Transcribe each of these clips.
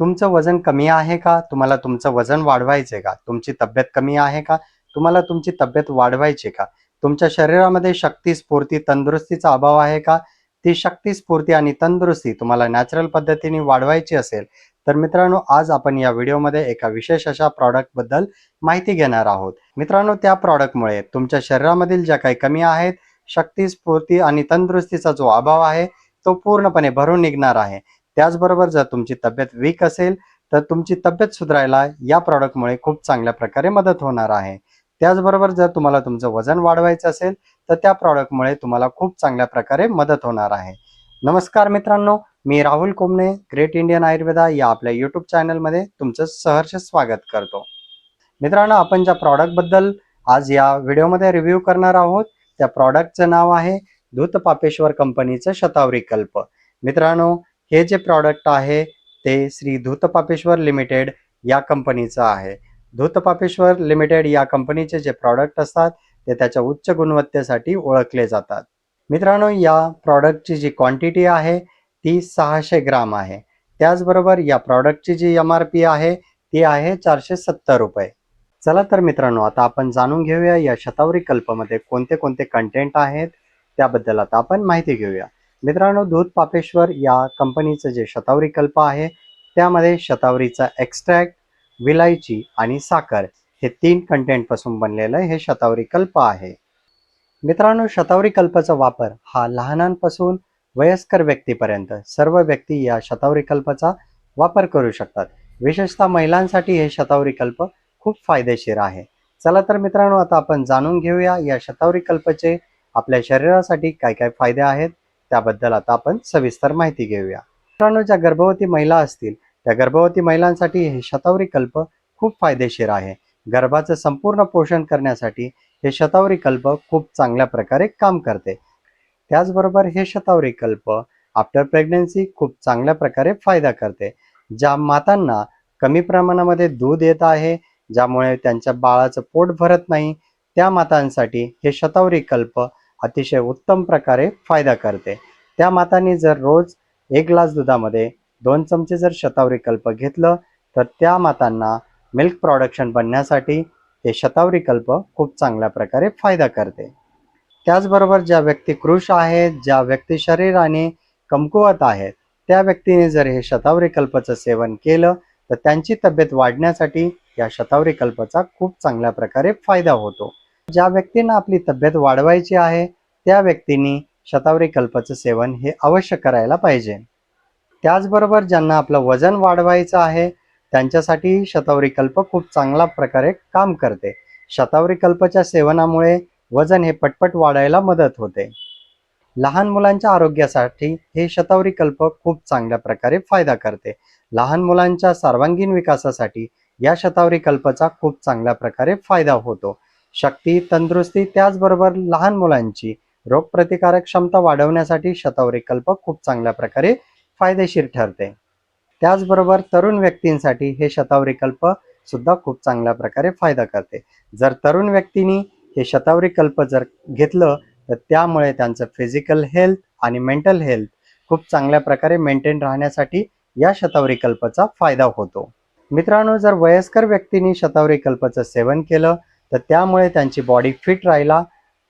तुमचं वजन कमी आहे का? तुम्हाला तुमचं वजन वाढवायचे का? तुमची तब्येत कमी आहे का? तुम्हाला तुमची तब्येत वाढवायची का? तुमच्या शरीरामध्ये शक्ती स्फूर्ती तंदुरुस्तीचा अभाव आहे का? ती शक्ती स्फूर्ती आणि तंदुरुस्ती तुम्हाला नॅचरल पद्धतीने वाढवायची असेल तर मित्रांनो आज आपण या व्हिडिओमध्ये एका विशेष अशा प्रॉडक्टबद्दल माहिती घेणार आहोत. मित्रांनो त्या प्रॉडक्टमुळे तुमच्या शरीरामधील ज्या काही कमी आहेत शक्ती स्फूर्ती आणि तंदुरुस्तीचा जो अभाव आहे तो पूर्णपणे भरून निघणार आहे. त्याचबरोबर जर तुमची तब्येत वीक असेल तर तुमची तब्येत सुधारायला या प्रॉडक्टमुळे खूप चांगल्या प्रकारे मदत होणार आहे. त्याचबरोबर जर तुम्हाला तुमचं वजन वाढवायचं असेल तर त्या प्रॉडक्टमुळे तुम्हाला खूप चांगल्या प्रकारे मदत होणार आहे. नमस्कार मित्रांनो मी राहुल कोमणे ग्रेट इंडियन आयुर्वेदा या आपल्या यूट्यूब चॅनलमध्ये तुमचं सहर्ष स्वागत करतो. मित्रांनो आपण ज्या प्रॉडक्टबद्दल आज या व्हिडिओमध्ये रिव्ह्यू करणार आहोत त्या प्रॉडक्टचं नाव आहे धूत पापेश्वर कंपनीचं शतावरी कल्प. मित्रांनो हे जे प्रॉडक्ट आहे ते श्री धूत पापेश्वर लिमिटेड या कंपनीचं आहे. धूत पापेश्वर लिमिटेड या कंपनीचे जे प्रॉडक्ट असतात ते त्याच्या उच्च गुणवत्तेसाठी ओळखले जातात. मित्रांनो या प्रॉडक्टची जी क्वांटिटी आहे ती सहाशे ग्राम आहे. त्याचबरोबर या प्रॉडक्टची जी एम आर पी आहे ती आहे चारशे सत्तर रुपये. चला तर मित्रांनो आता आपण जाणून घेऊया या शतावरी कल्पमध्ये कोणते कोणते कंटेंट आहेत त्याबद्दल आता आपण माहिती घेऊया. मित्रांनो दूध पापेश्वर या कंपनीचं जे शतावरी कल्प आहे त्यामध्ये शतावरीचा एक्स्ट्रॅक्ट विलायची आणि साखर हे तीन कंटेंटपासून बनलेलं हे शतावरी कल्प आहे. मित्रांनो शतावरी कल्पाचा वापर हा लहानांपासून वयस्कर व्यक्तीपर्यंत सर्व व्यक्ती या शतावरी कल्पाचा वापर करू शकतात. विशेषतः महिलांसाठी हे शतावरी कल्प खूप फायदेशीर आहे. चला तर मित्रांनो आता आपण जाणून घेऊया या शतावरी कल्पचे आपल्या शरीरासाठी काय काय फायदे आहेत त्याबद्दल आता आपण सविस्तर माहिती घेऊया. मित्रांनो ज्या गर्भवती महिला असतील त्या गर्भवती महिलांसाठी हे शतावरी कल्प खूप फायदेशीर आहे. गर्भाचं संपूर्ण पोषण करण्यासाठी हे शतावरी कल्प खूप चांगल्या प्रकारे काम करते. त्याचबरोबर हे शतावरी कल्प आफ्टर प्रेग्नन्सी खूप चांगल्या प्रकारे फायदा करते. ज्या मातांना कमी प्रमाणामध्ये दूध येत आहे ज्यामुळे त्यांच्या बाळाचं पोट भरत नाही त्या मातांसाठी हे शतावरी कल्प अतिशय उत्तम प्रकारे फायदा करते. त्या मातांनी जर रोज एक ग्लास दुधामध्ये दोन चमचे जर शतावरी कल्प घेतलं तर त्या मातांना मिल्क प्रॉडक्शन बनण्यासाठी ते शतावरी कल्प खूप चांगल्या प्रकारे फायदा करते. त्याचबरोबर ज्या व्यक्ती कृष आहेत ज्या व्यक्ती शरीराने कमकुवत आहेत त्या व्यक्तीने जर हे शतावरी कल्पचं सेवन केलं तर त्यांची तब्येत वाढण्यासाठी या शतावरी कल्पचा खूप चांगल्या प्रकारे फायदा होतो. ज्या व्यक्तींना आपली तब्येत वाढवायची आहे त्या व्यक्तींनी शतावरी कल्पचं सेवन हे अवश्य करायला पाहिजे. त्याचबरोबर ज्यांना आपलं वजन वाढवायचं आहे त्यांच्यासाठी शतावरी कल्प खूप चांगल्या प्रकारे काम करते. शतावरी कल्पच्या सेवनामुळे वजन हे पटपट वाढायला मदत होते. लहान मुलांच्या आरोग्यासाठी हे शतावरी कल्प खूप चांगल्या प्रकारे फायदा करते. लहान मुलांच्या सर्वांगीण विकासासाठी या शतावरी कल्पचा खूप चांगल्या प्रकारे फायदा होतो. शक्ती तंदुरुस्ती त्याचबरोबर लहान मुलांची रोगप्रतिकारक क्षमता वाढवण्यासाठी शतावरी कल्प खूप चांगल्या प्रकारे फायदेशीर ठरते. त्याचबरोबर तरुण व्यक्तींसाठी हे शतावरी कल्प सुद्धा खूप चांगल्या प्रकारे फायदा करते. जर तरुण व्यक्तींनी हे शतावरी कल्प जर घेतलं तर त्यामुळे त्यांचं फिजिकल हेल्थ आणि मेंटल हेल्थ खूप चांगल्या प्रकारे मेंटेन राहण्यासाठी या शतावरी कल्पचा फायदा होतो. मित्रांनो जर वयस्कर व्यक्तींनी शतावरी कल्पचं सेवन केलं तर त्यामुळे त्यांची बॉडी फिट राहायला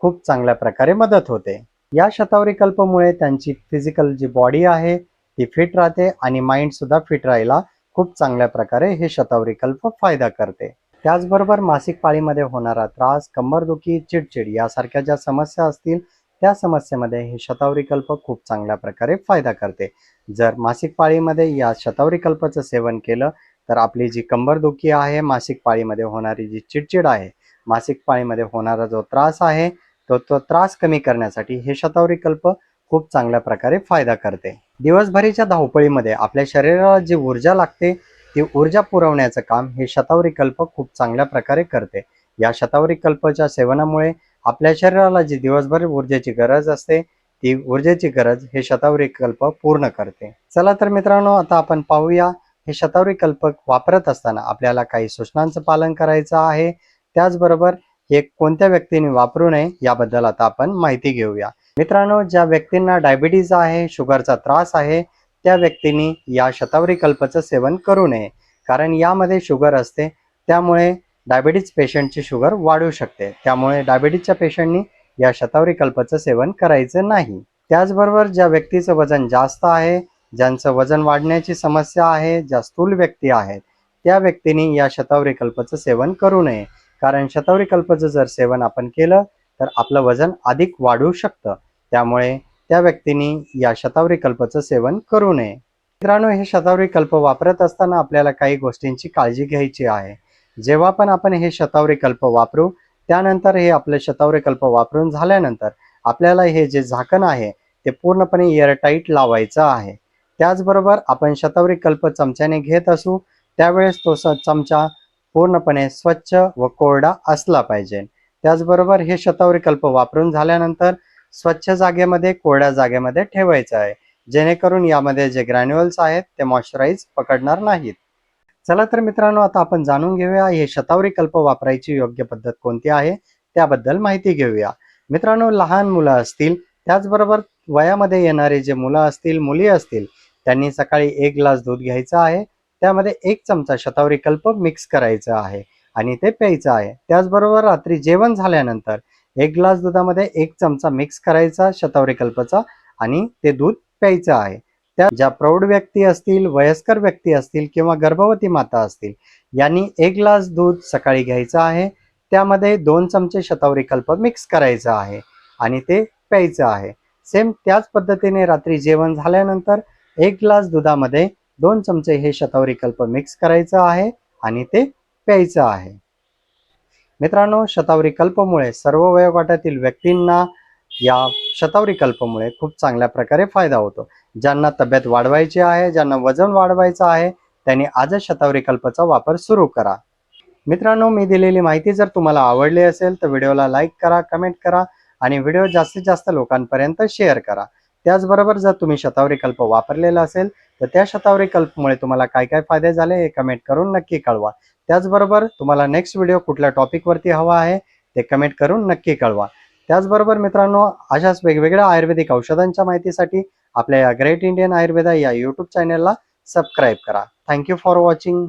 खूप चांगल्या प्रकारे मदत होते. या शतावरी कल्पमुळे त्यांची फिजिकल जी बॉडी आहे ती फिट राहते आणि माइंडसुद्धा फिट राहायला खूप चांगल्या प्रकारे हे शतावरी कल्प फायदा करते. त्याचबरोबर मासिक पाळीमध्ये होणारा त्रास कंबरदुखी चिडचिड यासारख्या ज्या समस्या असतील त्या समस्येमध्ये हे शतावरी कल्प खूप चांगल्या प्रकारे फायदा करते. जर मासिक पाळीमध्ये या शतावरी कल्पाचं सेवन केलं तर आपली जी कंबरदुखी आहे मासिक पाळीमध्ये होणारी जी चिडचिड आहे मासिक पाळीमध्ये होणारा जो त्रास आहे तो तो त्रास कमी करण्यासाठी हे शतावरी कल्प खूप चांगल्या प्रकारे फायदा करते. दिवसभरीच्या धावपळीमध्ये आपल्या शरीराला जी ऊर्जा लागते ती ऊर्जा पुरवण्याचं काम हे शतावरी कल्प खूप चांगल्या प्रकारे करते. या शतावरी कल्पच्या सेवनामुळे आपल्या शरीराला जी दिवसभर ऊर्जेची गरज असते ती ऊर्जेची गरज हे शतावरी कल्प पूर्ण करते. चला तर मित्रांनो आता आपण पाहूया हे शतावरी कल्प वापरत असताना आपल्याला काही सूचनांचं पालन करायचं आहे. त्याचबरोबर हे कोणत्या व्यक्तीने वापरू नये याबद्दल आता आपण माहिती घेऊया. मित्रांनो ज्या व्यक्तींना डायबिटीज आहे शुगरचा त्रास आहे त्या व्यक्तींनी या शतावरी कल्पचं सेवन करू नये. कारण यामध्ये शुगर असते त्यामुळे डायबिटीज पेशंटची शुगर वाढू शकते. त्यामुळे डायबिटीजच्या पेशंटनी या शतावरी कल्पचं सेवन करायचं नाही. त्याचबरोबर ज्या व्यक्तीचं वजन जास्त आहे ज्यांचं वजन वाढण्याची समस्या आहे ज्या स्थूल व्यक्ती आहेत त्या व्यक्तींनी या शतावरी कल्पचं सेवन करू नये. कारण शतावरी कल्पचं जर सेवन आपण केलं तर आपलं वजन अधिक वाढू शकतं. त्यामुळे त्या व्यक्तींनी या शतावरी कल्पचं सेवन करू नये. मित्रांनो हे शतावरी कल्प वापरत असताना आपल्याला काही गोष्टींची काळजी घ्यायची आहे. जेव्हा पण आपण हे शतावरी कल्प वापरू त्यानंतर हे आपले शतावरी कल्प वापरून झाल्यानंतर आपल्याला हे जे झाकण आहे ते पूर्णपणे एअरटाईट लावायचं आहे. त्याचबरोबर आपण शतावरी कल्प चमच्याने घेत असू त्यावेळेस तो चमचा पूर्णपणे स्वच्छ व कोरडा असला पाहिजे. त्याचबरोबर हे शतावरी कल्प वापरून झाल्यानंतर स्वच्छ जागेमध्ये कोरड्या जागेमध्ये ठेवायचं आहे. जेणेकरून यामध्ये जे ग्रॅन्युअल्स आहेत ते मॉइश्चराईज पकडणार नाहीत. चला तर मित्रांनो आता आपण जाणून घेऊया हे शतावरीकल्प वापरायची योग्य पद्धत कोणती आहे? त्याबद्दल माहिती घेऊया. मित्रांनो लहान मुलं असतील त्याचबरोबर वयामध्ये येणारे जे मुलं असतील मुली असतील त्यांनी सकाळी एक ग्लास दूध घ्यायचं आहे. त्यामध्ये एक चमचा शतावरी कल्प मिक्स करायचं आहे आणि ते प्यायचं आहे. त्याचबरोबर रात्री जेवण झाल्यानंतर एक ग्लास दुधामध्ये एक चमचा मिक्स करायचा शतावरी कल्पचा आणि ते दूध प्यायचं आहे. त्या ज्या प्रौढ व्यक्ती असतील वयस्कर व्यक्ती असतील किंवा गर्भवती माता असतील यांनी एक ग्लास दूध सकाळी घ्यायचं आहे. त्यामध्ये दोन चमचे शतावरी कल्प मिक्स करायचं आहे आणि ते प्यायचं आहे. सेम त्याच पद्धतीने रात्री जेवण झाल्यानंतर एक ग्लास दुधामध्ये दोन चमचे हे शतावरी कल्प मिक्स करायचं आहे आणि ते प्यायचं आहे. मित्रांनो शतावरी कल्पमुळे सर्व वयोगटातील व्यक्तींना या शतावरी कल्पमुळे खूप चांगल्या प्रकारे फायदा होतो. ज्यांना तब्येत वाढवायची आहे ज्यांना वजन वाढवायचं आहे त्यांनी आजच शतावरी कल्पचा वापर सुरू करा. मित्रांनो मी दिलेली माहिती जर तुम्हाला आवडली असेल तर व्हिडिओला लाईक करा कमेंट करा आणि व्हिडिओ जास्तीत जास्त लोकांपर्यंत शेअर करा. त्याचबरोबर जर तुम्ही शतावरी कल्प वापरलेला असेल तर त्या शतावरी कल्पमुळे तुम्हाला काय काय फायदे झाले हे कमेंट करून नक्की कळवा. त्याचबरोबर तुम्हाला नेक्स्ट व्हिडिओ कुठल्या टॉपिकवरती हवा आहे ते कमेंट करून नक्की कळवा. त्याचबरोबर मित्रांनो अशाच वेगवेगळ्या आयुर्वेदिक औषधांच्या माहितीसाठी आपल्या या ग्रेट इंडियन आयुर्वेदा या यूट्यूब चॅनलला सबस्क्राईब करा. Thank you for watching